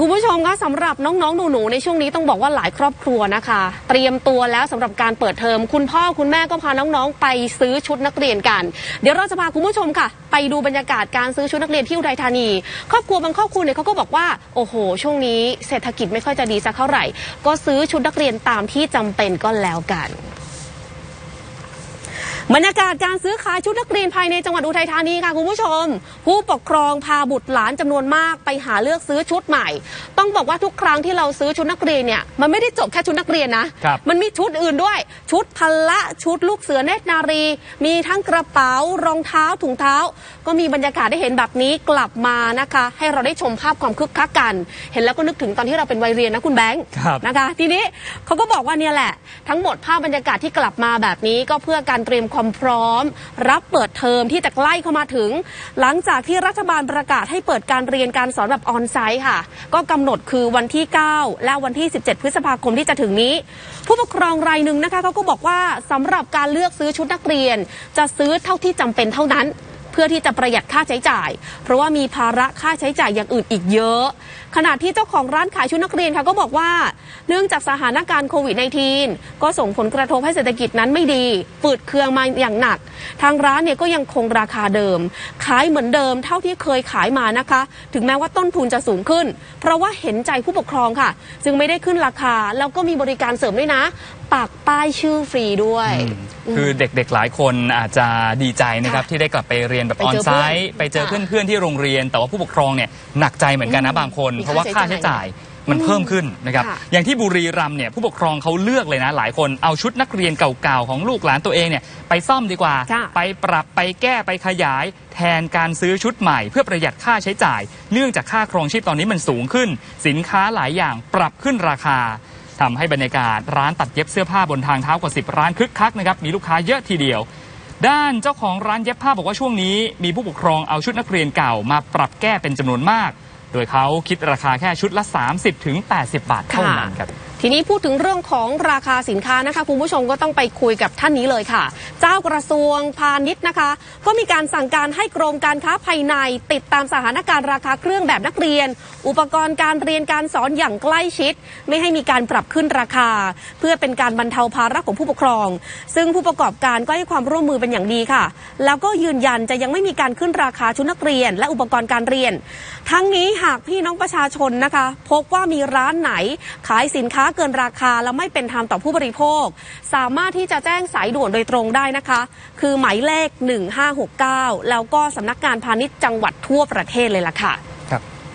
คุณผู้ชมคะสำหรับน้องๆ หนูๆ ในช่วงนี้ต้องบอกว่าหลายครอบครัวนะคะ เตรียมตัวแล้วสำหรับการเปิดเทอม คุณพ่อคุณแม่ก็พาน้องๆ ไปซื้อชุดนักเรียนกัน เดี๋ยวเราจะพาคุณผู้ชมค่ะ ไปดูบรรยากาศการซื้อชุดนักเรียนที่อุทัยธานี ครอบครัวบางครอบครัวเนี่ยเขาก็บอกว่าโอ้โห ช่วงนี้เศรษฐกิจไม่ค่อยจะดีสักเท่าไหร่ ก็ซื้อชุดนักเรียนตามที่จำเป็นก็แล้วกัน บรรยากาศการซื้อขายชุดนักเรียนภายในจังหวัดอุทัยธานีค่ะคุณผู้ชม ผู้ปกครองพาบุตรหลานจำนวนมากไปหาเลือกซื้อชุดใหม่ ต้องบอกว่าทุกครั้งที่เราซื้อชุดนักเรียนเนี่ยมันไม่ได้จบแค่ชุดนักเรียนนะครับมันมีชุดอื่นด้วย ชุดพละชุดลูกเสือเนตรนารี มีทั้งกระเป๋ารองเท้าถุงเท้า ก็มีบรรยากาศได้เห็นแบบนี้กลับมานะคะ ให้เราได้ชมภาพความคึกคักกัน เห็นแล้วก็นึกถึงตอนที่เราเป็นวัยเรียนนะคุณแบงค์ครับนะคะ ทีนี้เขาก็บอกว่าเนี่ยแหละทั้งหมดภาพบรรยากาศที่กลับมาแบบนี้ก็เพื่อการเตรียมความพร้อม รับเปิดเทอมที่จะใกล้เข้ามาถึง หลังจากที่รัฐบาลประกาศให้เปิดการเรียนการสอนแบบออนไซต์ค่ะ ก็กำหนดคือวันที่ 9 และวันที่ 17 พฤษภาคมที่จะถึงนี้ ผู้ปกครองรายหนึ่งนะคะเขาก็บอกว่าสำหรับการเลือกซื้อชุดนักเรียน จะซื้อเท่าที่จำเป็นเท่านั้นเพื่อที่จะประหยัดค่าใช้จ่าย เพราะว่ามีภาระค่าใช้จ่ายอย่างอื่นอีกเยอะ ขณะที่เจ้าของร้านขายชุดนักเรียนค่ะก็บอกว่า เนื่องจากสถานการณ์โควิด -19 ก็ส่งผลกระทบให้เศรษฐกิจนั้นไม่ดีฝืดเคืองมาอย่างหนัก ทางร้านเนี่ยก็ยังคงราคาเดิม ขายเหมือนเดิมเท่าที่เคยขายมานะคะ ถึงแม้ว่าต้นทุนจะสูงขึ้น เพราะว่าเห็นใจผู้ปกครองค่ะ จึงไม่ได้ขึ้นราคา แล้วก็มีบริการเสริมด้วยนะปักป้ายชื่อฟรีด้วย คือเด็กๆหลายคนอาจจะดีใจนะครับค่ะที่ได้กลับไปเรียนแบบไปออนเจอไซต์เพื่อนไปเจอค่ะเพื่อนๆที่โรงเรียน แต่ว่าผู้ปกครองเนี่ยหนักใจเหมือนกันนะบางคนมีเพราะว่าค่าค่าใช้ใช้จ่าจ่ายย มันเพิ่มขึ้นนะครับค่ะอย่างที่บุรีรัมย์เนี่ยผู้ปกครองเขาเลือกเลยนะหลายคนเอาชุดนักเรียนเก่าๆของลูกหลานตัวเองเนี่ยไปซ่อมดีกว่าค่ะไปปรับไปแก้ไปขยาย แทนการซื้อชุดใหม่ เพื่อประหยัดค่าใช้จ่าย เนื่องจากค่าครองชีพตอนนี้มันสูงขึ้น สินค้าหลายอย่างปรับขึ้นราคาทำให้บรรยากาศร้านตัดเย็บเสื้อผ้าบนทางเท้ากว่า 10 ร้านคึกคักนะครับมีลูกค้าเยอะทีเดียว ด้านเจ้าของร้านเย็บผ้าบอกว่าช่วงนี้ มีผู้ปกครองเอาชุดนักเรียนเก่ามาปรับแก้เป็นจำนวนมาก โดยเขาคิดราคาแค่ชุดละ 30-80ถึง80บาทเท่านั้นครับทีนี้พูดถึงเรื่องของราคาสินค้านะคะคุณผู้ชมก็ต้องไปคุยกับท่านนี้เลยค่ะ เจ้ากระทรวงพาณิชย์นะคะ ก็มีการสั่งการให้กรมการค้าภายใน ติดตามสถานการณ์ราคาเครื่องแบบนักเรียน อุปกรณ์การเรียนการสอนอย่างใกล้ชิด ไม่ให้มีการปรับขึ้นราคา เพื่อเป็นการบรรเทาภาระของผู้ปกครอง ซึ่งผู้ประกอบการก็ให้ความร่วมมือเป็นอย่างดีค่ะ แล้วก็ยืนยันจะยังไม่มีการขึ้นราคาชุดนักเรียน และอุปกรณ์การเรียน ทั้งนี้หากพี่น้องประชาชนนะคะ พบว่ามีร้านไหนขายสินค้าาเกินราคาและไม่เป็นธรรมต่อผู้บริโภค สามารถที่จะแจ้งสายด่วนโดยตรงได้นะคะ คือหมายเลข 1569 แล้วก็สำนักงานพาณิชย์จังหวัดทั่วประเทศเลยล่ะค่ะ